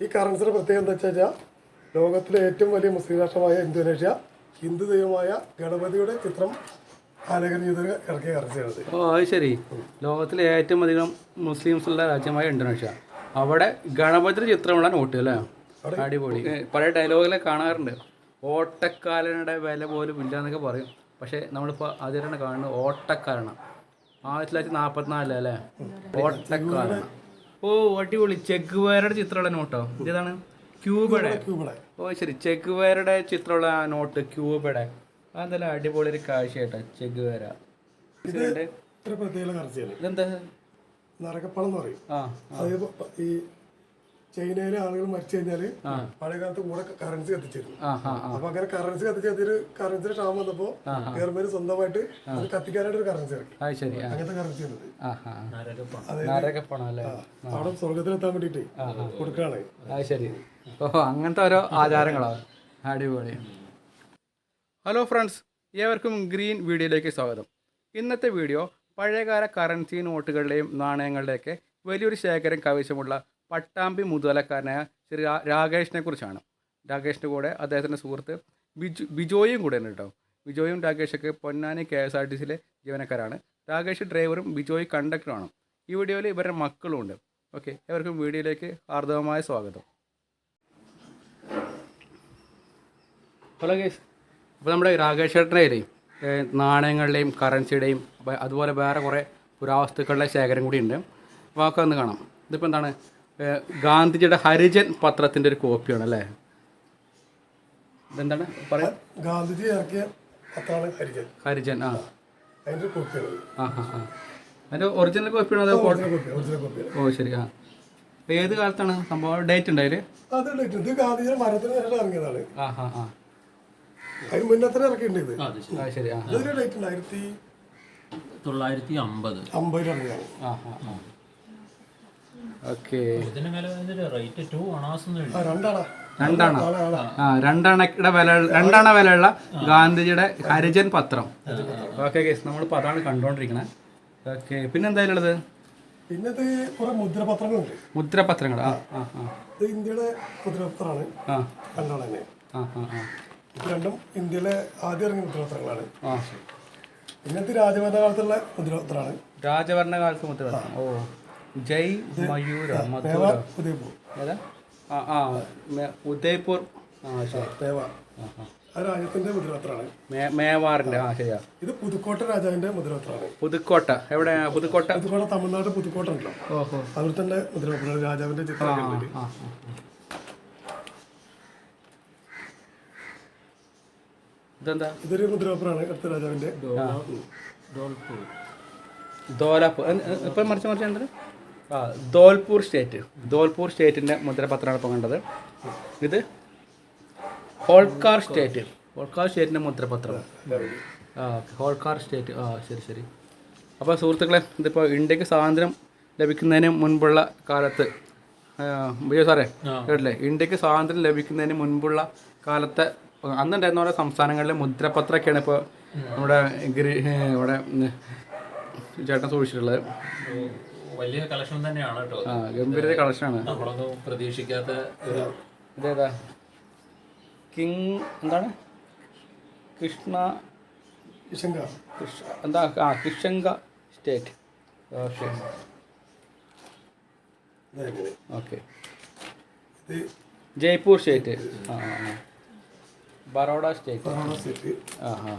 ഈ കറൻസിയുടെ പ്രത്യേകത എന്താ വെച്ചാൽ ലോകത്തിലെ ഏറ്റവും വലിയ മുസ്ലിം രാഷ്ട്രമായ ഇന്തോനേഷ്യ ഹിന്ദു ദൈവമായ ഗണപതിയുടെ ചിത്രം ആലേഖനം ചെയ്ത് ഇറക്കിയ കറൻസിയാണ് ഓ അത് ശരി. ലോകത്തിലെ ഏറ്റവും അധികം മുസ്ലിംസ് ഉള്ള രാജ്യമായ ഇന്തോനേഷ്യ. അവിടെ ഗണപതി ചിത്രമുള്ള നോട്ട് അല്ലേ? അടിപൊളി. പല പഴയ ഡയലോഗിലെ കാണാറുണ്ട്. ഓട്ടക്കാലനുടെ വില പോലും ഇല്ല എന്നൊക്കെ പറയും. പക്ഷേ നമ്മളിപ്പോൾ ആദ്യമായിട്ടാണ് കാണുന്നത് ഓട്ടക്കാരണം ആയിരത്തി തൊള്ളായിരത്തി നാൽപ്പത്തിനാലിലല്ലേ അല്ലേ? ഓട്ടക്കാലന. ഓ അടിപൊളി. ചെക്ക് വയറുടെ ചിത്രമുള്ള നോട്ടോ? ഇതാണ് ക്യൂബയുടെ. ഓ ശരി. ചെക്ക് വയറുടെ ചിത്രമുള്ള ആ നോട്ട് ക്യൂബയുടെ. അതെല്ലാം അടിപൊളി ഒരു കാഴ്ചയായിട്ടാ ചെക്ക് കറൻസിയാണ് ഇതെന്താ? നരകപ്പണം എന്ന് പറയും. ഈ ചൈനയിലെ ആളുകൾ മരിച്ചു കഴിഞ്ഞാൽ പഴയ കാലത്ത് കൂടെ കറൻസി കത്തിച്ചിരുന്നു അപ്പൊ അങ്ങനെ കറൻസി കത്തിച്ച് കത്തിയൊരു കറൻസിയുടെ ക്ഷാമം വന്നപ്പോ ഗവൺമെന്റ് സ്വന്തമായിട്ട് അത് കത്തിക്കാനായിട്ട് ഒരു കറൻസി ഇറക്കി. അങ്ങനത്തെ കറൻസി അവിടെ സ്വർഗത്തിലെത്താൻ വേണ്ടിട്ട് കൊടുക്കാണ് ശരി. അങ്ങനത്തെ ഓരോ ആചാരങ്ങളാണ് അടിപൊളി. ഹലോ ഫ്രണ്ട്സ് ഏവർക്കും ഗ്രീൻ വീഡിയോയിലേക്ക് സ്വാഗതം. ഇന്നത്തെ വീഡിയോ പഴയകാല കറൻസി നോട്ടുകളുടെയും നാണയങ്ങളുടെയൊക്കെ വലിയൊരു ശേഖരം കൈവശമുള്ള പട്ടാമ്പി മുതലക്കാരനായ ശ്രീ രാ- രാകേഷിനെ കുറിച്ചാണ്. രാകേഷിന്റെ കൂടെ അദ്ദേഹത്തിന്റെ സുഹൃത്ത് ബിജു ബിജോയും കൂടെ ഉണ്ട് കേട്ടോ. ബിജോയും രാകേഷൊക്കെ Ponnani K S R T സിയിലെ ജീവനക്കാരാണ്. രാകേഷ് ഡ്രൈവറും ബിജോയ് കണ്ടക്ടറുമാണ് ഈ വീഡിയോയിൽ ഇവരുടെ മക്കളും ഉണ്ട്. ഓക്കെ എവർക്കും വീഡിയോയിലേക്ക് ഹാർദവമായ സ്വാഗതം. ഹലോ ഗേസ് അപ്പോൾ നമ്മുടെ രാകേഷ് ചേട്ടന്റെ നാണയങ്ങളുടെയും കറൻസിയുടെയും അതുപോലെ വേറെ കുറേ പുരാവസ്തുക്കളുടെ ശേഖരം കൂടി ഉണ്ട്. അപ്പോൾ കാണാം. ഇതിപ്പോൾ എന്താണ്? ഗാന്ധിജിയുടെ ഹരിജൻ പത്രത്തിന്റെ ഒരു കോപ്പിയാണ് അല്ലേ? ഇതെന്താണ്? പറയാ. ഗാന്ധിജി ഇറക്കിയ പത്താണ് ഹരിജൻ. ഹരിജൻ ആ. അതിന്റെ കോപ്പിയാണ് ഇത്. ആ ആ ആ. അതിന്റെ ഒറിജിനൽ കോപ്പിയാണോ അതോ ഫോട്ടോ ഒറിജിനൽ കോപ്പി ഒറിജിനൽ കോപ്പിയാണ്. ഓ ശരി ആ. ഏത് കാലത്താണ് സംഭവം? ഡേറ്റ് ഉണ്ട് അതിൽ അത് ഡേറ്റ് ഇത് ഗാന്ധിജിയുടെ മരണത്തിന് ശേഷം ഇറങ്ങിയതാണ്. ആ ആ ആ. അതിന് മുന്നത്തിന് ഇറക്കിയിട്ടുണ്ട് ഇത്. ആ ശരി ആ ഇതിന്റെ ഡേറ്റ് ഉണ്ട്. ആയിരത്തി തൊള്ളായിരത്തി അമ്പത്. അമ്പതിൽ ഇറങ്ങിയതാണ്. ആ ആ ആ ഓക്കെ ഇതിന് വില ഇതിന്റെ റേറ്റ് ടു അണാസ് എന്ന് എഴുതി ആ രണ്ടാണ്? ആളാ. ആ രണ്ടണയുടെ വില രണ്ടണ വിലയുള്ള ഗാന്ധിജിയുടെ ഹരിജൻ പത്രം. ഓക്കെ കേസ് നമ്മളിപ്പോൾ അതാണ് കണ്ടുകൊണ്ടിരിക്കണേ ഓക്കെ പിന്നെ എന്തായാലും ഉള്ളത് പിന്നെ ഇത് കുറെ മുദ്രപത്രങ്ങളുണ്ട്. മുദ്രപത്രങ്ങൾ ആ ആ ആ. ഇത് ഇന്ത്യയുടെ മുദ്രപത്രമാണ്. ആ. തന്നെ ആ ആ ആ. ഇത് രണ്ടും ഇന്ത്യയിലെ ആദ്യം ഇറങ്ങിയ മുദ്രപത്രങ്ങളാണ്. ആ. പിന്നെ ഇത് രാജഭരണ കാലത്തുള്ള മുദ്രപത്രമാണ്. രാജഭരണകാലത്ത് മുദ്രപത്രം. ഓ. ജയ് മയൂര മധുര. ഉദയ്പൂർ. ഏതാ? ആ ആ ഉദയ്പൂർ. ആ ശരി. രാജ്യത്തിന്റെ മുദ്രപത്രമാണ് മേ മേവാറിന്റെ ആ ശരിയാ. ഇത് പുതുക്കോട്ട രാജാവിന്റെ മുദ്രപത്രമാണ് പുതുക്കോട്ട. എവിടെ പുതുക്കോട്ട? പുതുക്കോട്ട തമിഴ്നാട് പുതുക്കോട്ട ഉണ്ടല്ലോ. ഓഹോ. തന്നെ മുദ്രപത്രമാണ് രാജാവിന്റെ ചിത്രം. ഇതെന്താ? ഇതൊരു മുദ്രപത്രമാണ് അടുത്ത രാജാവിന്റെ. ധോലാപൂർ ഇപ്പം മറിച്ച് മറിച്ച് എന്താ ധോൽപൂർ സ്റ്റേറ്റ്. ധോൽപൂർ സ്റ്റേറ്റിന്റെ മുദ്രപത്രമാണ് ഇപ്പോൾ കണ്ടത്. ഇത് ഹോൾക്കാർ സ്റ്റേറ്റ്. ഹോൾക്കാർ സ്റ്റേറ്റിന്റെ മുദ്രപത്രം. ആ ഹോൾക്കാർ സ്റ്റേറ്റ്. ആ ശരി ശരി. അപ്പോൾ സുഹൃത്തുക്കളെ ഇതിപ്പോൾ ഇന്ത്യയ്ക്ക് സ്വാതന്ത്ര്യം ലഭിക്കുന്നതിന് മുൻപുള്ള കാലത്ത് വിജയോ സാറേ കേട്ടില്ലേ? ഇന്ത്യയ്ക്ക് സ്വാതന്ത്ര്യം ലഭിക്കുന്നതിന് മുൻപുള്ള കാലത്തെ അന്നുണ്ടായിരുന്ന ഓരോ സംസ്ഥാനങ്ങളിലെ മുദ്രപത്രമൊക്കെയാണ് ഇപ്പോൾ നമ്മുടെ ഗിരി ഇവിടെ ചേട്ടൻ സൂക്ഷിച്ചിട്ടുള്ളത്. വലിയ കളക്ഷൻ തന്നെയാണ് കേട്ടോ ആ ഗംഭീര കളക്ഷനാണ് നമ്മളൊന്നും പ്രതീക്ഷിക്കാത്ത ഒരു ഇതേതാ? കിങ് എന്താണ്? കൃഷ്ണ കിഷങ്ക കൃഷ്ണ എന്താ? ആ Kishangarh state. Okay. Okay Jaipur state. ആ ബറോഡ സ്റ്റേറ്റ്. ആ ആ.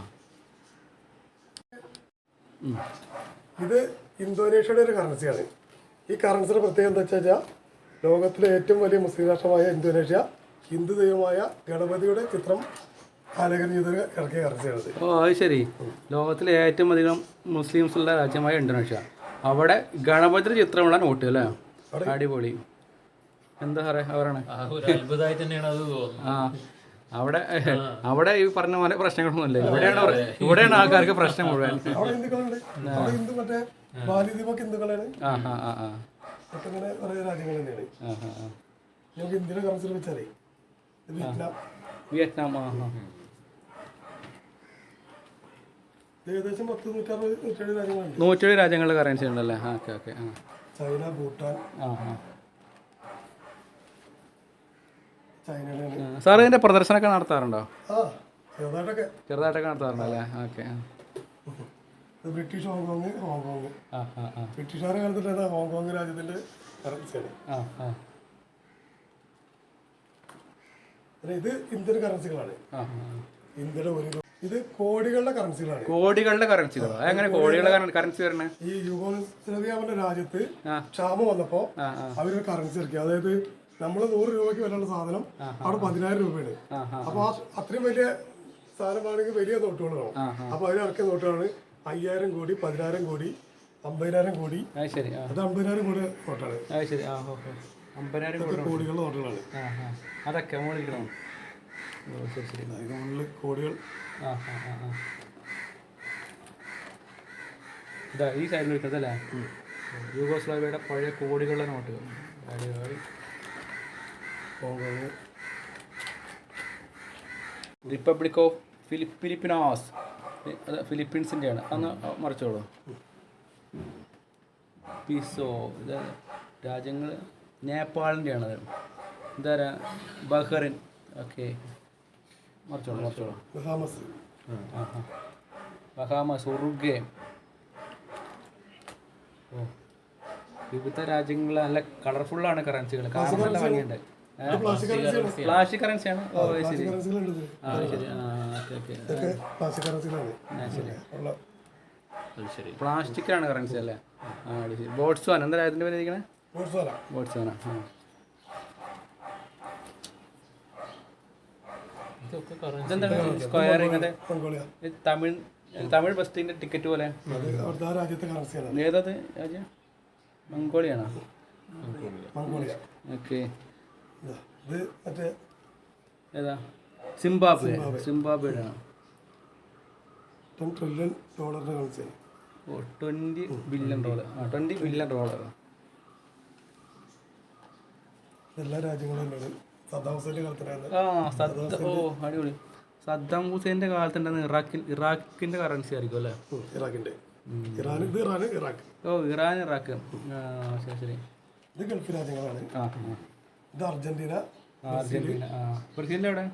ഇത് ഇന്തോനേഷ്യയുടെ ഒരു കറൻസിയാണ് ഈ കറൻസിയുടെ പ്രത്യേകത എന്താ വെച്ചാൽ ലോകത്തിലെ ഏറ്റവും വലിയ മുസ്ലിം രാഷ്ട്രമായ ഇന്തോനേഷ്യ ഹിന്ദു ദൈവമായ ഗണപതിയുടെ ചിത്രം ആലേഖനം ചെയ്ത് ഇറക്കിയ കറൻസിയാണ് ഓ അത് ശരി. ലോകത്തിലെ ഏറ്റവും അധികം മുസ്ലിംസ് ഉള്ള രാജ്യമായ ഇന്തോനേഷ്യ. അവിടെ ഗണപതി ചിത്രമുള്ള നോട്ട് അല്ലേ? അടിപൊളി. എന്താ സാറേ അവരാണ് ആ ഒരു അത്ഭുതമായി തന്നെയാണ് അത് തോന്നുന്നത്. ആ അവിടെ അവിടെ ഈ പറഞ്ഞ പോലെ പ്രശ്നങ്ങളൊന്നുമില്ല. ഇവിടെയാണ് പ്ര- ഇവിടെയാണ് ആൾക്കാർക്ക് പ്രശ്നം മുഴുവൻ. ബാലിദ്വീപൊക്കെ ഹിന്ദുക്കളാണ് ആ ആ ആ ആ. ഒക്കെ ഇങ്ങനെ കുറേ രാജ്യങ്ങൾ തന്നെയാണ്. നമുക്ക് ഇന്ത്യയുടെ കറൻസിയിൽ വെച്ചാലേ ഇത് വിയറ്റ്നാം. വിയറ്റ്നാം ഏകദേശം പത്ത് നൂറ്ററുപത് നൂറ്റേഴ് രാജ്യങ്ങളുണ്ട്. നൂറ്റേഴ് രാജ്യങ്ങളുടെ കറൻസി ഉണ്ടല്ലേ? Okay okay China Bhutan. Sir ഇതിന്റെ പ്രദർശനമൊക്കെ നടത്താറുണ്ടോ? ആ ചെറുതായിട്ടൊക്കെ. ചെറുതായിട്ടൊക്കെ നടത്താറുണ്ടോ അല്ലേ ഓക്കെ ബ്രിട്ടീഷ് ഹോങ്കോങ് ഹോങ്കോങ്. ബ്രിട്ടീഷുകാരുടെ കാലത്തിലാണ് ഹോങ്കോങ് രാജ്യത്തിന്റെ കറൻസിയാണ് ഇത് ഇന്ത്യൻ കറൻസികളാണ് ഇന്ത്യയുടെ ഒരു ഇത്. കോടികളുടെ കറൻസികളാണ് കോടികളുടെ കറൻസികളോ അതെങ്ങനെ കോടികളുടെ കറൻസി വരണേ? ഈ യുഗോസ്ലവിയാവിന്റെ രാജ്യത്ത്. ക്ഷാമം വന്നപ്പോ അവർ കറൻസി ഇറക്കി. അതായത് നമ്മൾ നൂറ് രൂപയ്ക്ക് വിലയുള്ള സാധനം അവിടെ പതിനായിരം രൂപയാണ്. അപ്പൊ അത്രയും വലിയ സാധനമാണെങ്കിൽ വലിയ നോട്ടുകളാണ് അപ്പൊ അവർ നോട്ടുകളാണ് അയ്യായിരം കോടി പതിനായിരം കോടി അമ്പതിനായിരം കോടി. അത് ശരി ആ. അത് അമ്പതിനായിരം കോടി നോട്ടാണ് അത് ശരി ആ ഓ ഓ. അമ്പതിനായിരം കോടി കോടികളുടെ നോട്ടുകളാണ് ആ ആ. അതൊക്കെ മോളിരിക്കണം ഓ ശരി ശരി. അതിന് മുകളിൽ കോടികൾ. ആ ആ ആ ആ. ഇതാ ഈ സൈഡിൽ ഇരിക്കുന്നതല്ലേ യൂഗോസ്ലാവിയയുടെ പഴയ കോടികളുടെ നോട്ടുകൾ അടിപൊളി. Hong Kong republic of Philip Filipinos അത് ഫിലിപ്പീൻസിന്റെയാണ് അന്ന് മറിച്ചോളൂ. പിസോ ഇത് രാജ്യങ്ങൾ നേപ്പാളിന്റെയാണ് അത്. എന്താ ബഹറിൻ. ഓക്കെ. മറിച്ചോളൂ മറിച്ചോളൂ. ബഹാമസ്. ആഹാ. ബഹാമസ് ഉറുഗെ ഓ. വിവിധ രാജ്യങ്ങൾ നല്ല കളർഫുള്ളാണ് കറൻസികൾ കാണാൻ നല്ല ഭംഗിയുണ്ട്. പ്ലാസ്റ്റിക് കറൻസിയാണ്. പ്ലാസ്റ്റിക് കറൻസിയാണ്? ഓ ശരി. കറൻസി അല്ലേ? ആ ശരി. ബോട്ട്സ്വാൻ എന്താ അതിന്റെ പേര് ഇരിക്കണേ ബോട്ട്സ്വാന ആ. സ്ക്വയർ ഇത് തമിഴ് തമിഴ് ബസ്റ്റിന്റെ ടിക്കറ്റ് പോലെ. ഏതാ ഏതത് രാജ്യം? മംഗോളിയാണോ? ഓക്കെ. ഇതാ. മറ്റേ ഏതാ? സിംബാബ്വെ. സിംബാബ്വെയുടെ ആണ് ടെൻ ട്രില്യൺ ഡോളറിന്റെ കറൻസിയാണ് ഓ ട്വന്റി ബില്യൺ ഡോളർ ആ ട്വന്റി ബില്യൺ ഡോളർ എല്ലാ രാജ്യങ്ങളും തന്നെയാണ് സദ്ദാം ഹുസൈന്റെ കാലത്തിനാണ് ആ സദ്ദ ഓ അടിപൊളി. സദ്ദാം ഹുസൈന്റെ ഇറാഖിൽ ഇറാഖിന്റെ കറൻസി ആയിരിക്കും അല്ലേ? ഇറാഖിന്റെ ഇറാൻ ഇത് ഇറാൻ ഇറാഖ്. ഓ ഇറാൻ ഇറാഖ്. ആ ശരി ശരി. ഇത് ഗൾഫ് രാജ്യങ്ങളാണ്. ആ. ഇത് അർജന്റീന അർജന്റീന. ആ ബ്രസീലിന്റെ എവിടെ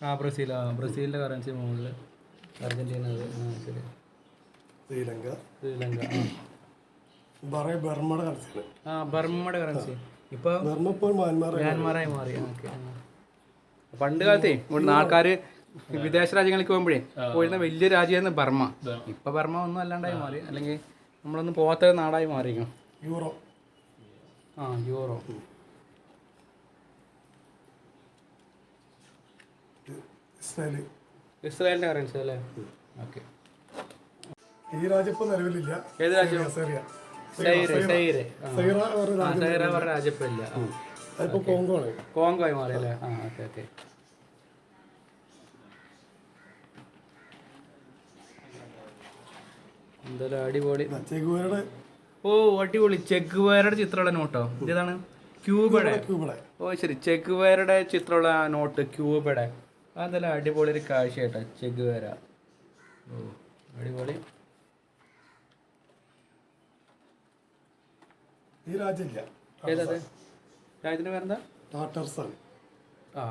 ആ ബ്രസീൽ ആ ബ്രസീലിന്റെ കറൻസി മുകളിൽ അർജന്റീന അത്. ആ ശരി. ശ്രീലങ്ക. ശ്രീലങ്ക. ആ. ബർമ്മയുടെ കറൻസിയാണ് ആ ബർമ്മയുടെ കറൻസി ഇപ്പോൾ ബർമ്മ ഇപ്പോൾ മ്യാൻമാർ മ്യാൻമാറായി മാറി. ഓക്കെ. പണ്ട് കാലത്തെ ഇവിടുന്ന് ആൾക്കാർ വിദേശ രാജ്യങ്ങളിലേക്ക് പോകുമ്പോഴേ പോയിരുന്ന വലിയ രാജ്യമായിരുന്നു ബർമ്മ. ഇപ്പൊ ബർമ്മ ഒന്നും അല്ലാണ്ടായി മാറി. അല്ലെങ്കിൽ നമ്മളൊന്നും പോകാത്ത നാടായി മാറിയിരിക്കണം. യൂറോ. ആ യൂറോ. ഇസ്രായേൽ ഇസ്രായേലിന്റെ കറൻസി അല്ലേ? ഓക്കെ. ഈ രാജ്യം ഇപ്പൊ നിലവിലില്ല. ഏത് രാജ്യം? രാജ്യം കോങ്കോ ആണ്. കോങ്കോ ആയി മാറി അല്ലേ ആ ഓക്കെ ഓക്കെ. എന്തായാലും അടിപൊളി. ഓ അടിപൊളി. ചെഗ്വേരുടെ ചിത്രമുള്ള നോട്ടോ? ഇതാണ് ക്യൂബയുടെ. ക്യൂബിടെ ഓ ശരി. ചെഗ്വേരുടെ ചിത്രമുള്ള ആ നോട്ട് ക്യൂബയുടെ. അതെല്ലാം അടിപൊളി ഒരു കാഴ്ചയാട്ടോ ചെഗ്വേര. ഓ അടിപൊളി. ഈ രാജ്യമില്ല ഏതത്? രാജ്യത്തിന് പേരെന്താ? ടാട്ടർസ്. ആ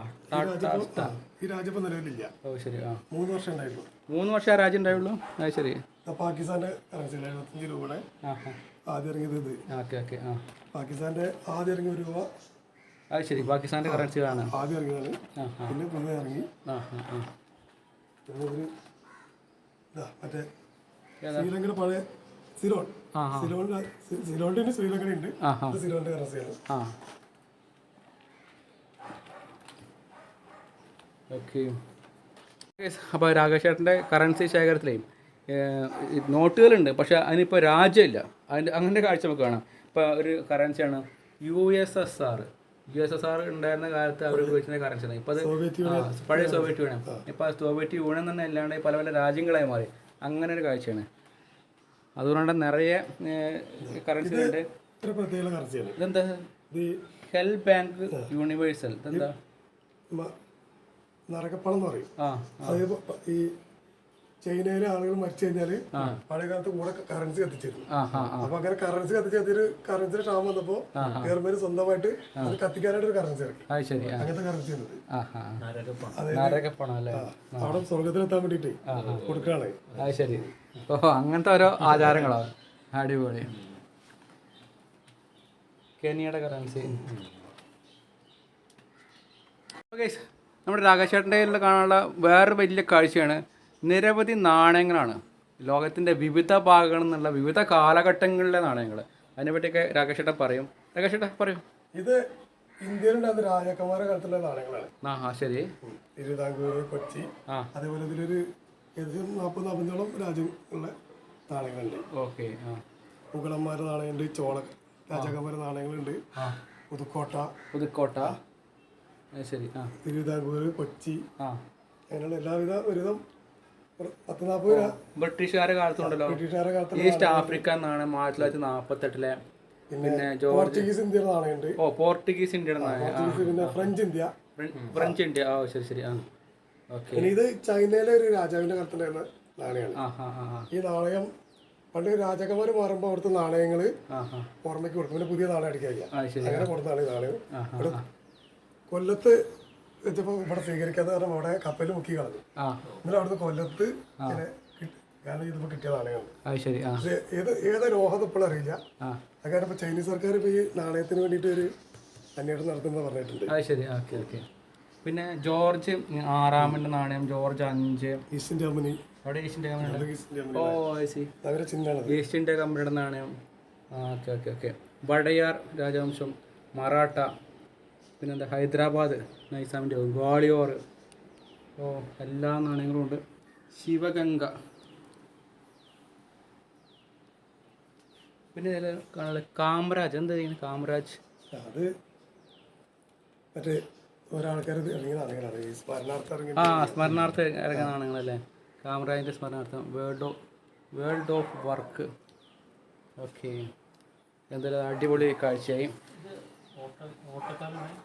ഈ നിലവിലില്ല. ഓ ശരി ആ. മൂന്ന് വർഷം ഉണ്ടായിരുന്നു മൂന്ന് വർഷം ആ രാജ്യം ഉണ്ടായുള്ളൂ? ശരി. പാകിസ്ഥാന്റെ കറൻസി എഴുപത്തഞ്ച് രൂപയുടെ ആ ആ ആദ്യം ഇറങ്ങിയത് ഇത്. ഓക്കെ ഓക്കെ ആ. പാകിസ്ഥാന്റെ ആദ്യം ഇറങ്ങിയ രൂപ അത് ശരി. പാകിസ്ഥാന്റെ കറൻസി ആണ് ആദ്യം ഇറങ്ങിയതാണ്. പിന്നെ പുതിയ ഇറങ്ങി. ഒരു മറ്റേ ശ്രീലങ്കയുടെ പഴയ സിലോൺ. സിലോണിന്റെ സിലോണിന്റെ ശ്രീലങ്കയുടെ ഉണ്ട് സിലോണിന്റെ കറൻസിയാണ് ഓക്കെ. അപ്പോൾ രാകേഷ് ചേട്ടന്റെ കറൻസി ശേഖരത്തിലേയും നോട്ടുകളുണ്ട്. പക്ഷേ അതിനിപ്പോൾ രാജ്യമില്ല. അതിന്റെ അങ്ങനെ കാഴ്ച നമുക്ക് കാണാം. ഇപ്പോൾ ഒരു കറൻസിയാണ് U S S R. U S S R ഉണ്ടായിരുന്ന കാലത്ത് അവർ ഉപയോഗിച്ചിരുന്ന കറൻസിയാണ് ഇപ്പോൾ അത് പഴയ സോവിയറ്റ് യൂണിയൻ. ഇപ്പോൾ സോവിയറ്റ് യൂണിയൻ തന്നെ അല്ലാണ്ട് പല പല രാജ്യങ്ങളായി മാറി. അങ്ങനെ ഒരു കാഴ്ചയാണ്. അതുകൊണ്ട് നിറയെ കറൻസിയുണ്ട് ഇതെന്താ? ഇത് ഹെൽ ബാങ്ക് യൂണിവേഴ്സൽ ഇതെന്താ? നരകപ്പണം എന്ന് പറയും. ആ ഈ ചൈനയിലെ ആളുകൾ മരിച്ചു കഴിഞ്ഞാൽ പഴയ കാലത്ത് കൂടെ കറൻസി കത്തിച്ചിരുന്നു. അപ്പൊ അങ്ങനെ കറൻസി കത്തിച്ചു കറൻസിയുടെ ക്ഷാമം വന്നപ്പോ ഗവൺമെന്റ് സ്വന്തമായിട്ട് അത് കത്തിക്കാനായിട്ട് ഒരു കറൻസി ഇറക്കി ശരി അങ്ങനത്തെ കറൻസി അവിടെ സ്വർഗത്തിലെത്താൻ വേണ്ടിട്ട് കൊടുക്കുകയാണ് അത് ശരി. ഓ അങ്ങനത്തെ ഓരോ ആചാരങ്ങളോ. അടിപൊളി. കെനിയുടെ കറൻസി ഓക്കെ നമ്മുടെ രാഘേഷേട്ടന്റെ കയ്യിൽ കാണാനുള്ള വേറൊരു വലിയ കാഴ്ചയാണ് നിരവധി നാണയങ്ങളാണ്. ലോകത്തിന്റെ വിവിധ ഭാഗങ്ങളിൽ നിന്നുള്ള വിവിധ കാലഘട്ടങ്ങളിലെ നാണയങ്ങൾ അതിനെപ്പറ്റിയൊക്കെ രാകേഷേട്ട പറയും. രാകേഷേട്ട പറയും. ഇത് ഇന്ത്യയിലുണ്ടാകുന്ന രാജാക്കന്മാരുടെ കാലത്തുള്ള നാണയങ്ങളാണ്. ആ ആ ശരി. തിരുവിതാംകൂർ കൊച്ചി ആ. അതേപോലെ ഇതിലൊരു ഏകദേശം നാൽപ്പത് നാൽപ്പതോളം രാജ്യങ്ങളുടെ നാണയങ്ങളുണ്ട്. ഓക്കെ ആ. മുഗളന്മാരുടെ നാണയമുണ്ട് ചോള രാജാക്കന്മാരുടെ നാണയങ്ങളുണ്ട്. പുതുക്കോട്ട പുതുക്കോട്ട. ശരി ആ. തിരുവിതാംകൂർ കൊച്ചി ആ. അങ്ങനെയുള്ള എല്ലാവിധ ഒരുവിധം ഒരു പത്ത് നാൽപ്പത് രാ- കാലത്തുണ്ടല്ലോ. ബ്രിട്ടീഷുകാരുടെ കാലത്തുള്ള ഈസ്റ്റ് ആഫ്രിക്ക എന്നാണ് ആയിരത്തി തൊള്ളായിരത്തി നാൽപ്പത്തെട്ടിലെ പിന്നെ പോർച്ചുഗീസ് ഇന്ത്യയുടെ ഓ പോർട്ടുഗീസ് ഇന്ത്യയുടെ നാണയം. പിന്നെ ഫ്രഞ്ച് ഇന്ത്യ. French India. ഓ ശരി ശരി. ആ. ഓക്കെ. ഇത് ചൈനയിലെ ഒരു രാജാവിന്റെ കാലത്തുണ്ടായിരുന്ന നാണയമാണ്. ഈ നാണയം പണ്ട് രാജാക്കന്മാർ മാറുമ്പോൾ അവിടുത്തെ നാണയങ്ങൾ പുറമേക്ക് കൊടുക്കും. പിന്നെ പുതിയ നാണയം ശരി അങ്ങനെ കൊടുത്താണ് ഈ നാണയം. കൊല്ലത്ത് വെച്ചപ്പോൾ ഇവിടെ സ്വീകരിക്കാത്ത കാരണം അവിടെ കപ്പലിൽ മുക്കി കളഞ്ഞു. എന്നാലും അവിടുന്ന് കൊല്ലത്ത് ഇങ്ങനെ കാരണം ഇതിപ്പോ കിട്ടിയ നാണയമാണ്. അത് ഇത് ഏത് ഏത് ലോഹം ഇപ്പോഴും അറിയില്ല. ആ. ഇപ്പൊ ചൈനീസ് സർക്കാർ ഇപ്പൊ ഈ നാണയത്തിന് വേണ്ടിയിട്ട് ഒരു അന്വേഷണം നടത്തുന്നത് പറഞ്ഞിട്ടുണ്ട്. അത് ശരി ഓക്കെ ഓക്കെ. പിന്നെ ജോർജ് ആറാമിന്റെ നാണയം ജോർജ് അഞ്ച്. ഈസ്റ്റ് ഇന്ത്യ കമ്പനി അവിടെ ഈസ്റ്റ് ഇന്ത്യ ഓ സി അവരെ ചിഹ്നമാണ് ഈസ്റ്റ് ഇന്ത്യ കമ്പനിയുടെ നാണയം. Okay okay okay. വടയാർ രാജവംശം മറാഠ പിന്നെന്താ ഹൈദരാബാദ്. നൈസാമിന്റെ ഗ്വാളിയോർ. ഓ എല്ലാ നാണയങ്ങളും ഉണ്ട്. ശിവഗംഗ. പിന്നെ ഇതിൽ കാണാൻ കാമരാജ്. എന്താ ചെയ്യുന്നത് കാമരാജ്? അത് മറ്റേ ഒരാൾക്കാർ ആ സ്മരണാർത്ഥം ഇറങ്ങിയ നാണയങ്ങളല്ലേ? കാമരാജിന്റെ സ്മരണാർത്ഥം. World of world of work okay എന്തായാലും അടിപൊളി കാഴ്ചയായി. ഓട്ടക്കാരനാണ്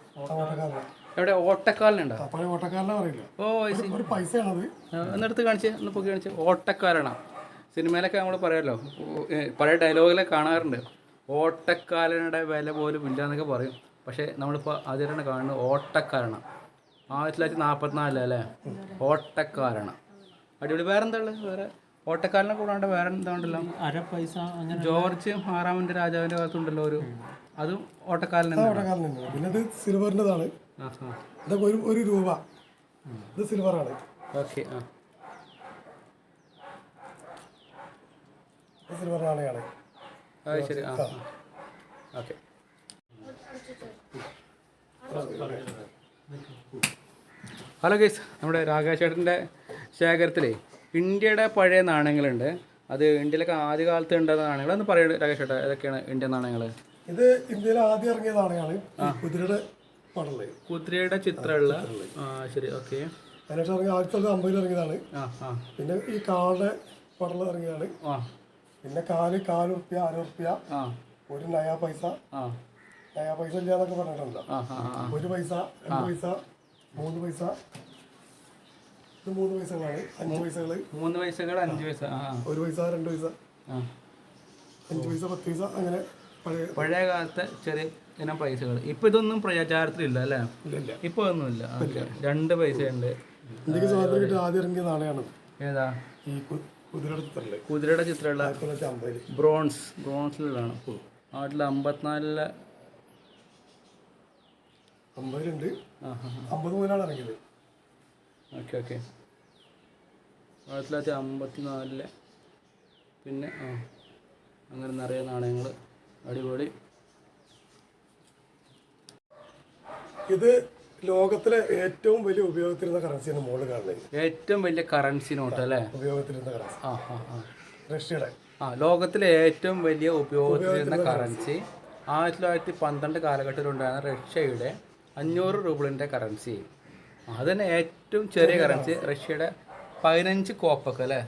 എവിടെ? ഓട്ടക്കാലിനുണ്ടോ പഴയ ഓട്ടക്കാരനെ പറയില്ല ഓ. ഒരു പൈസയാണത്. എന്നെടുത്ത് കാണിച്ച് ഒന്ന് പൊക്കി കാണിച്ച്. ഓട്ടക്കാരനാ. സിനിമയിലൊക്കെ നമ്മൾ പറയാമല്ലോ ഏ, പഴയ ഡയലോഗിലൊക്കെ കാണാറുണ്ട്. ഓട്ടക്കാലനയുടെ വില പോലും ഇല്ല എന്നൊക്കെ പറയും. പക്ഷേ നമ്മളിപ്പോൾ ആദ്യമായിട്ടാണ് കാണുന്നത് ഓട്ടക്കാരണം ആയിരത്തി തൊള്ളായിരത്തി നാൽപ്പത്തിനാലിലല്ലേ ഓട്ടക്കാരണം അടിപൊളി. വേറെ എന്താ ഉള്ളത് വേറെ? ഓട്ടക്കാരനെ കൂടാണ്ട് വേറെ എന്താ ഉണ്ടല്ലോ അര പൈസ അങ്ങനെ ജോർജ് ആറാമന്റെ രാജാവിന്റെ കാലത്തുണ്ടല്ലോ ഒരു. അതും ഓട്ടക്കാരൻ സിൽവറിന്റെതാണ്. ഇതൊക്കെ ഒരു ഒരു രൂപ. ഇത് സിൽവറാണ്. ഓക്കെ ആ. ഇത് സിൽവർ നാണയമാണ് അത് ശരി ആ ഓക്കെ. ഹലോ ഗൈസ് നമ്മുടെ രാഘേഷേട്ടന്റെ ശേഖരത്തിലേ ഇന്ത്യയുടെ പഴയ നാണയങ്ങളുണ്ട്. അത് ഇന്ത്യയിലൊക്കെ ആദ്യകാലത്ത് ഉണ്ടായിരുന്ന നാണയങ്ങൾ. എന്ന് പറയുന്നത് രാഘേഷേട്ട ഏതൊക്കെയാണ് ഇന്ത്യൻ നാണയങ്ങൾ? ഇത് ഇന്ത്യയിൽ ആദ്യം ഇറങ്ങിയ നാണയമാണ്. കുതിരയുടെ മോഡൽ കുതിരയുടെ ചിത്രമുള്ള ആ ശരി ഓക്കെ. അതിനുശേഷം ഇറങ്ങി ആയിരത്തി തൊള്ളായിരത്തി അമ്പതിൽ ഇറങ്ങിയതാണ് പിന്നെ ഈ കാളുടെ പടലം ഇറങ്ങിയതാണ്. പിന്നെ കാൽ കാലുറുപ്യ അരറുപ്യ ഒരു നയാ പൈസ. നയാ പൈസ ഇല്ല എന്നൊക്കെ ആ ഒരു പൈസ രണ്ട് പൈസ മൂന്ന് പൈസ. ഇത് മൂന്ന് പൈസകളാണ്. അഞ്ച് പൈസകൾ. മൂന്ന് പൈസകൾ അഞ്ച് പൈസ ഒരു പൈസ രണ്ട് പൈസ. അഞ്ച് പൈസ പത്ത് പൈസ അങ്ങനെ പഴയ പഴയ കാലത്തെ ചെറിയ ഇനം പൈസകൾ ഇപ്പൊ ഇതൊന്നും പ്രചാരത്തിലില്ല അല്ലേ? ഒന്നും ഇല്ല. ഒന്നുമില്ല രണ്ട് പൈസ ഇന്ത്യയ്ക്ക് സ്വാതന്ത്ര്യം കിട്ടി ആദ്യം ഇറങ്ങിയ നാണയമാണ് ഏതാ? ഈ കുതിരയുടെ ചിത്രമുള്ള ബ്രോൺസ് ബ്രോൺസിലാണ് ആട്ടിൽ അമ്പത്തിനാലിലെ അമ്പതിലുണ്ട്. ആ ആ അമ്പത് മുതലാണ് ഇറങ്ങിയത്. Okay okay. ആയിരത്തി തൊള്ളായിരത്തി അമ്പത്തി നാലിലെ പിന്നെ ആ അങ്ങനെ നിറയെ നാണയങ്ങൾ അടിപൊളി. ഇത് ലോകത്തിലെ ഏറ്റവും വലിയ ഉപയോഗത്തിരുന്ന കറൻസിയാണ് മുകളിൽ കാണുന്നത്. ഏറ്റവും വലിയ കറൻസി നോട്ട് അല്ലേ? ഉപയോഗത്തിരുന്ന കറൻസി ആ ആ ആ. റഷ്യയുടെ. ആ ലോകത്തിലെ ഏറ്റവും വലിയ ഉപയോഗത്തിലിരുന്ന കറൻസി ആയിരത്തി തൊള്ളായിരത്തി പന്ത്രണ്ട് കാലഘട്ടത്തിലുണ്ടായിരുന്ന റഷ്യയുടെ അഞ്ഞൂറ് റൂബിളിന്റെ കറൻസി അത് തന്നെ ഏറ്റവും ചെറിയ കറൻസി റഷ്യയുടെ പതിനഞ്ച് കോപ്പൊക്കെ അല്ലേ?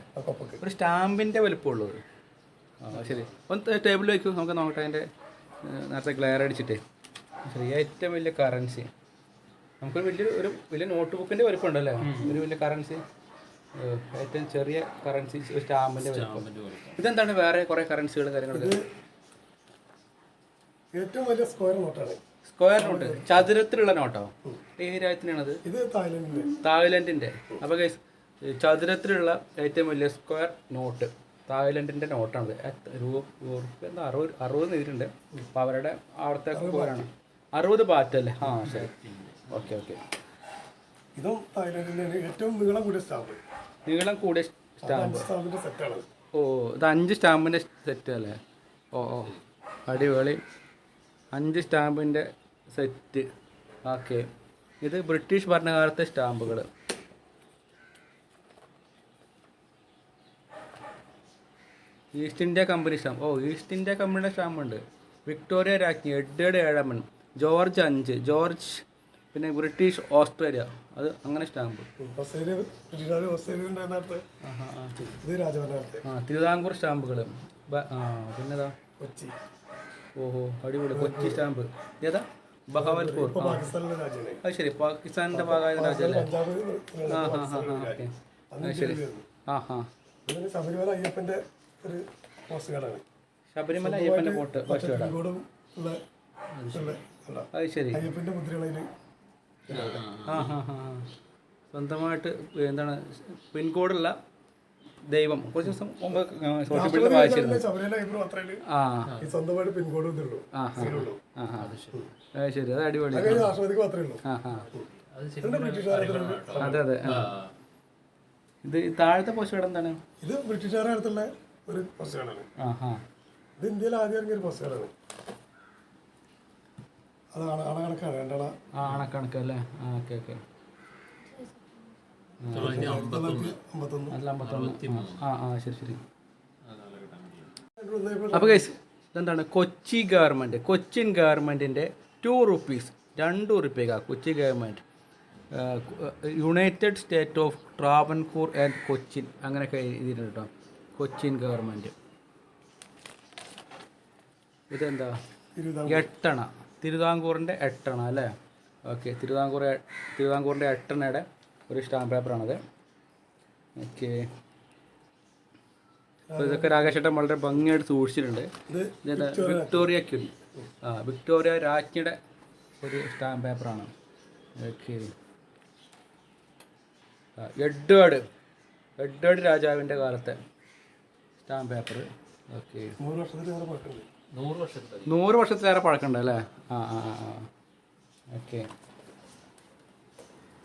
ഒരു സ്റ്റാമ്പിന്റെ വലിപ്പമുള്ളൂ ശരി. ഒന്ന് ടേബിളിൽ വയ്ക്കും നമുക്ക് നോക്കട്ടെ അതിന്റെ നേരത്തെ ഗ്ലെയർ അടിച്ചിട്ട്. ശരി ഏറ്റവും വലിയ കറൻസി നമുക്കൊരു വലിയ ഒരു വലിയ നോട്ട് ബുക്കിന്റെ വലിപ്പമുണ്ടല്ലേ ഒരു വലിയ കറൻസി ഏറ്റവും ചെറിയ കറൻസി സ്റ്റാമ്പിന്റെ ഇതെന്താണ് വേറെ കുറേ കറൻസികൾ കാര്യങ്ങളൊക്കെ ഏറ്റവും വലിയ സ്ക്വയർ നോട്ടാണ് സ്ക്വയർ നോട്ട് ചതുരത്തിലുള്ള നോട്ടോ ഏത് രാജ്യത്തിനാണത്? ഇത് തായ്ലൻഡിന്റെ. അപ്പൊ അപ്പോൾ ഗൈസ് ചതുരത്തിലുള്ള ഏറ്റവും വലിയ സ്ക്വയർ നോട്ട് തായ്ലൻഡിന്റെ രൂപ എന്താ അറുപത് അറുപത് നേരിട്ടുണ്ട് അപ്പൊ അവരുടെ അവിടുത്തെ പോരാണ് അറുപത് ബാറ്റ് അല്ലേ ആ ശരി. Okay okay. ഇതും തായ്ലൻഡിന്റെ ഏറ്റവും നീളം കൂടിയ സ്റ്റാമ്പ്. നീളം കൂടിയ സ്റ്റാമ്പ്. സ്റ്റാമ്പിന്റെ സെറ്റാണ് ഓ ഇത് അഞ്ച് സ്റ്റാമ്പിന്റെ സെറ്റ് അല്ലേ ഓ ഓ. അടിപൊളി. അഞ്ച് സ്റ്റാമ്പിന്റെ സെറ്റ്. ഓക്കെ. ഇത് ബ്രിട്ടീഷ് ഭരണകാലത്തെ സ്റ്റാമ്പുകൾ ഈസ്റ്റ് ഇന്ത്യ കമ്പനി സ്റ്റാമ്പ്. ഓ ഈസ്റ്റ് ഇന്ത്യ കമ്പനിയുടെ സ്റ്റാമ്പുണ്ട്. വിക്ടോറിയ രാജ്ഞി എഡ്വേർഡ് ഏഴമൻ. ജോർജ് അഞ്ച്. ജോർജ് പിന്നെ ബ്രിട്ടീഷ് ഓസ്ട്രേലിയ. അത് അങ്ങനെ സ്റ്റാമ്പ്. തിരുവിതാംകൂർ സ്റ്റാമ്പുകൾ പിന്നെതാ? കൊച്ചി. ഓഹോ അടിപൊളി. കൊച്ചി സ്റ്റാമ്പ്. ഏതാ? ബഹാവൽപൂർ. അത് ശരി പാകിസ്ഥാനിന്റെ ഭാഗമായ രാജ്യമല്ലേ? പഞ്ചാബ് ആ ഹാ ഹാ ഹാ ഓക്കെ. അത് ശരി. ആ ഹാ ശബരിമല അയ്യപ്പന്റെ ഒരു ശബരിമല അയ്യപ്പന്റെ ഫോട്ടോ ഫസ്റ്റ് അത് ശരി. അയ്യപ്പന്റെ മുദ്രകളതിൽ ആ ഹാ ഹാ ഹാ. സ്വന്തമായിട്ട് എന്താണ് പിൻകോഡുള്ള ദൈവം. കുറച്ച് ദിവസം മുമ്പ് സോഷ്യൽ മീഡിയ വായിച്ചിരുന്നു. ശബരിമല ആ. സ്വന്തമായിട്ട് പിൻകോഡ് ആ ആ. അത് ശരി. അത് അടിപൊളി. അത് അതെ. ഇത് താഴത്തെ പോസ്റ്റ് കട എന്താണ്? ഇത് ബ്രിട്ടീഷുകാരുടെ അടുത്തുള്ള ഒരു പോസ്റ്റ് കാർഡാണ് ഇത് ഇന്ത്യയിൽ ആദ്യം ഇറങ്ങിയ ഒരു പോസ്റ്റ് കാർഡാണ് അത് അണ അണകണക്കാണ് രണ്ടണ ആ അണക്കണക്ക് അല്ലേ? ആ ഓക്കെ ഓക്കെ. അമ്പത്തൊന്ന്. ആ ആ ശരി ശരി. അപ്പോൾ ഗൈസ് ഇതെന്താണ്? കൊച്ചി ഗവൺമെന്റ് കൊച്ചിൻ ഗവൺമെന്റിന്റെ ടു റുപ്പീസ് രണ്ട് റുപ്യക Kochi government United State of Travancore and Cochin അങ്ങനെയൊക്കെ എഴുതിയിട്ടുണ്ട് കേട്ടോ കൊച്ചിൻ ഗവൺമെന്റ് ഇതെന്താ? എട്ടണ. തിരുവിതാംകൂറിന്റെ എട്ടണ അല്ലേ? ഓക്കെ തിരുവിതാംകൂർ തിരുവിതാംകൂറിന്റെ എട്ടണയുടെ ഒരു സ്റ്റാമ്പ് പേപ്പറാണത് ഓക്കെ അപ്പോൾ ഇതൊക്കെ രാകേഷേട്ടൻ വളരെ ഭംഗിയായിട്ട് സൂക്ഷിച്ചിട്ടുണ്ട്. വിക്ടോറിയ ക്യൂൻ ആ വിക്ടോറിയ രാജ്ഞിയുടെ ഒരു സ്റ്റാമ്പ് പേപ്പറാണ് ഓക്കെ എഡ്വേർഡ് എഡ്വേർഡ് രാജാവിന്റെ കാലത്തെ സ്റ്റാമ്പ് പേപ്പർ ഓക്കെ നൂറ് വർഷത്തിൽ നൂറ് വർഷത്തെ നൂറ് വർഷത്തിലേറെ പഴക്കമുണ്ട് അല്ലേ? ആ ആ ഓക്കെ.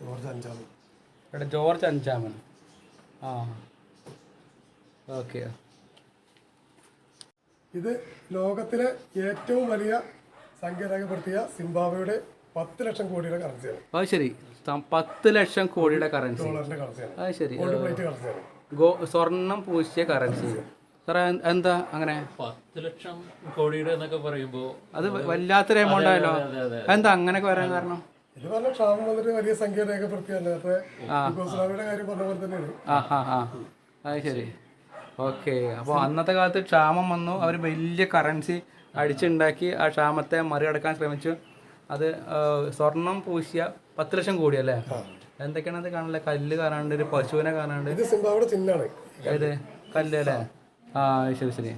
ജോർജ് അഞ്ചാമത് ഇവിടെ ജോർജ് അഞ്ചാമൻ. ആ. ഓക്കെ. ഇത് ലോകത്തിലെ ഏറ്റവും വലിയ സംഖ്യ രേഖപ്പെടുത്തിയ സിംബാബ്വയുടെ പത്ത് ലക്ഷം കോടിയുടെ കറൻസിയാണ്. അത് ശരി. പത്ത് ലക്ഷം കോടിയുടെ കറൻസി. ഡോളറിന്റെ കറൻസിയാണ്. അത് ശരി. Gold plate കറൻസിയാണ്. ഗോ സ്വർണം പൂശിയ കറൻസി. സാറേ എന്ത്- അങ്ങനെ? പത്ത് ലക്ഷം കോടിയുടെ എന്നൊക്കെ പറയുമ്പോ അത് വല്ലാത്തൊരു എമൗണ്ട് ആയല്ലോ. എന്താ അങ്ങനെയൊക്കെ വരാൻ കാരണം? ഇത് പറഞ്ഞ ക്ഷാമം വന്നിട്ട് വലിയ സംഖ്യ യുഗോസ്ലാവിയുടെ കാര്യം പറഞ്ഞ പോലെ തന്നെയാണ്. ആ ഹാ ഹാ അത് ശരി. ഓക്കെ. അപ്പോൾ അന്നത്തെ കാലത്ത് ക്ഷാമം വന്നു. അവർ വലിയ കറൻസി അടിച്ചുണ്ടാക്കി ആ ക്ഷാമത്തെ മറികടക്കാൻ ശ്രമിച്ചു. അത് സ്വർണം പൂശിയ പത്ത് ലക്ഷം കോടി അല്ലേ എന്തൊക്കെയാണ് അത് കാണല്ലേ കല്ല് കാണാണ്ട് ഒരു പശുവിനെ കാണാണ്ട് ഇത് ചിഹ്നമാണ്. കല്ല് അല്ലേ? ആ ശരി ശരി.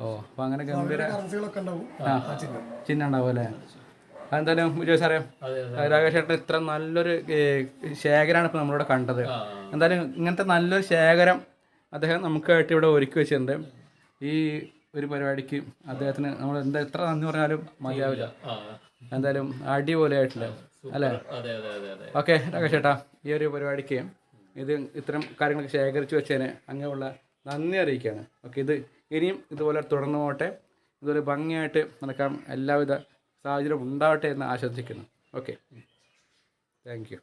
ഓ അപ്പോൾ അങ്ങനെ ഗംഭീര കറൻസികളൊക്കെ ഉണ്ടാവും. ആ ചിഹ്നം ഉണ്ടാവും അല്ലേ? എന്തായാലും വിജയ് സാറേ രാകേഷ് ചേട്ടൻ ഇത്ര നല്ലൊരു ശേഖരമാണ് ഇപ്പോൾ നമ്മളിവിടെ കണ്ടത്. എന്തായാലും ഇങ്ങനത്തെ നല്ലൊരു ശേഖരം അദ്ദേഹം നമുക്കായിട്ട് ഇവിടെ ഒരുക്കി വെച്ചിട്ടുണ്ട്. ഈ ഒരു പരിപാടിക്ക് അദ്ദേഹത്തിന് നമ്മൾ എന്താ എത്ര നന്ദി പറഞ്ഞാലും മതിയാവില്ല. എന്തായാലും അടിപൊളിയായിട്ടില്ല? അല്ലേ? അതെ അതെ അതെ അതെ. ഓക്കെ രാകേഷ് ചേട്ടാ ഈ ഒരു പരിപാടിക്ക് ഇത് ഇത്തരം കാര്യങ്ങളൊക്കെ ശേഖരിച്ചു വെച്ചതിന് അങ്ങനെയുള്ള നന്ദി അറിയിക്കുകയാണ്. ഓക്കെ ഇത് ഇനിയും ഇതുപോലെ തുടർന്നു പോകട്ടെ. ഇതുപോലെ ഭംഗിയായിട്ട് നടക്കാൻ എല്ലാവിധ സാഹചര്യം ഉണ്ടാവട്ടെ എന്ന് ആശംസിക്കുന്നു. ഓക്കെ. Thank you